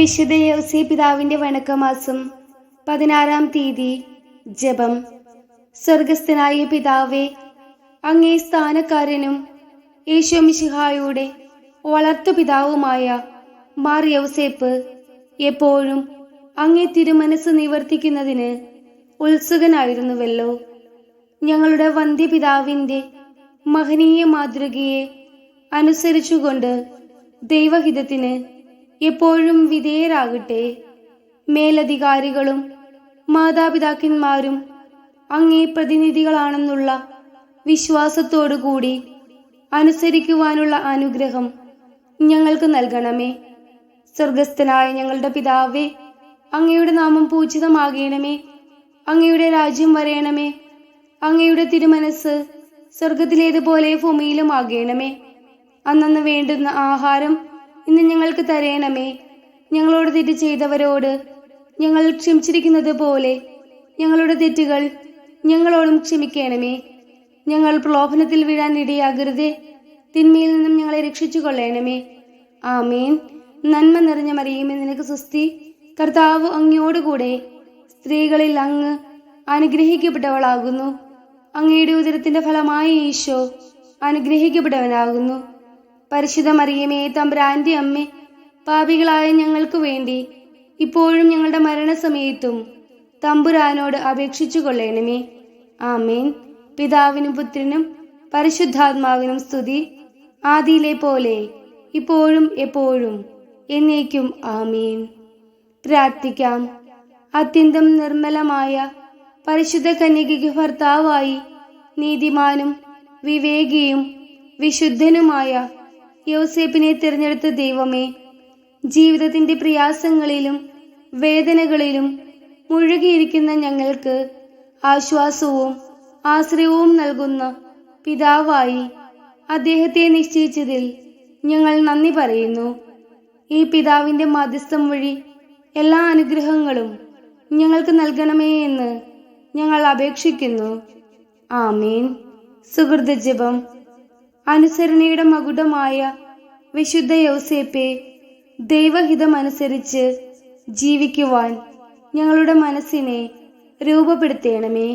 വിശുദ്ധ യോസി പിതാവിന്റെ വണക്കമാസം പതിനാറാം തീയതി ജപം. സ്വർഗസ്ഥനായ പിതാവേ അങ്ങേ സ്ഥാനക്കാരനും യേശോമിശിഹായുടെ വളർത്തു പിതാവുമായ മാർ യൗസേപ്പ് എപ്പോഴും അങ്ങേ തിരുമനസ് നിവർത്തിക്കുന്നതിന് ഉത്സുകനായിരുന്നുവല്ലോ. ഞങ്ങളുടെ വന്ധ്യപിതാവിന്റെ മഹനീയ മാതൃകയെ അനുസരിച്ചുകൊണ്ട് ദൈവഹിതത്തിന് എപ്പോഴും വിധേയരാകട്ടെ. മേലധികാരികളും മാതാപിതാക്കന്മാരും അങ്ങേ പ്രതിനിധികളാണെന്നുള്ള വിശ്വാസത്തോടുകൂടി അനുസരിക്കുവാനുള്ള അനുഗ്രഹം ഞങ്ങൾക്ക് നൽകണമേ. സ്വർഗസ്ഥനായ ഞങ്ങളുടെ പിതാവേ അങ്ങയുടെ നാമം പൂജിതമാകണമേ. അങ്ങയുടെ രാജ്യം വരയണമേ അങ്ങയുടെ തിരുമനസ് സ്വർഗത്തിലേതുപോലെ ഭൂമിയിലും ആകണമേ അന്നന്ന് വേണ്ടുന്ന ആഹാരം ഇന്ന് ഞങ്ങൾക്ക് തരയണമേ ഞങ്ങളോട് തെറ്റ് ചെയ്തവരോട് ഞങ്ങൾ ക്ഷമിച്ചിരിക്കുന്നത് പോലെ ഞങ്ങളുടെ തെറ്റുകൾ ഞങ്ങളോടും ക്ഷമിക്കണമേ. ഞങ്ങൾ പ്രലോഭനത്തിൽ വീഴാൻ ഇടയാകരുതേ. തിന്മയിൽ നിന്നും ഞങ്ങളെ രക്ഷിച്ചു കൊള്ളണമേ ആമേൻ. നന്മ നിറഞ്ഞ മറിയുമേ നിനക്ക് സുസ്തി കർത്താവ് അങ്ങയോടുകൂടെ സ്ത്രീകളിൽ അങ്ങ് അനുഗ്രഹിക്കപ്പെട്ടവളാകുന്നു. അങ്ങയുടെ ഉദരത്തിന്റെ ഫലമായി ഈശോ അനുഗ്രഹിക്കപ്പെട്ടവനാകുന്നു. പരിശുദ്ധ മറിയമേ തമ്പ്രാന്റെ അമ്മേ പാപികളായ ഞങ്ങൾക്ക് വേണ്ടി ഇപ്പോഴും ഞങ്ങളുടെ മരണസമയത്തും തമ്പുരാനോട് അപേക്ഷിച്ചു കൊള്ളണമേ ആമേൻ. പിതാവിനും പുത്രനും പരിശുദ്ധാത്മാവിനും സ്തുതി. ആദിയിലെ പോലെ ഇപ്പോഴും എപ്പോഴും എന്നേക്കും ആമീൻ. പ്രാർത്ഥിക്കാം. അത്യന്തം നിർമ്മലമായ പരിശുദ്ധ കന്യകയ്ക്ക് ഭർത്താവായി നീതിമാനും വിവേകിയും വിശുദ്ധനുമായ യോസേപ്പിനെ തിരഞ്ഞെടുത്ത ദൈവമേ ജീവിതത്തിന്റെ പ്രയാസങ്ങളിലും വേദനകളിലും മുഴുകിയിരിക്കുന്ന ഞങ്ങൾക്ക് ആശ്വാസവും ആശ്രയവും നൽകുന്ന പിതാവായി അദ്ദേഹത്തെ നിശ്ചയിച്ചതിൽ ഞങ്ങൾ നന്ദി പറയുന്നു. ഈ പിതാവിന്റെ മധ്യസ്ഥം വഴി എല്ലാ അനുഗ്രഹങ്ങളും ഞങ്ങൾക്ക് നൽകണമേ എന്ന് ഞങ്ങൾ അപേക്ഷിക്കുന്നു. ആമീൻ. സുഹൃത ജപം അനുസരണയുടെ മകുടമായ വിശുദ്ധ യൗസേപ്പെ ദൈവഹിതമനുസരിച്ച് ജീവിക്കുവാൻ ഞങ്ങളുടെ മനസ്സിനെ രൂപപ്പെടുത്തേണമേ.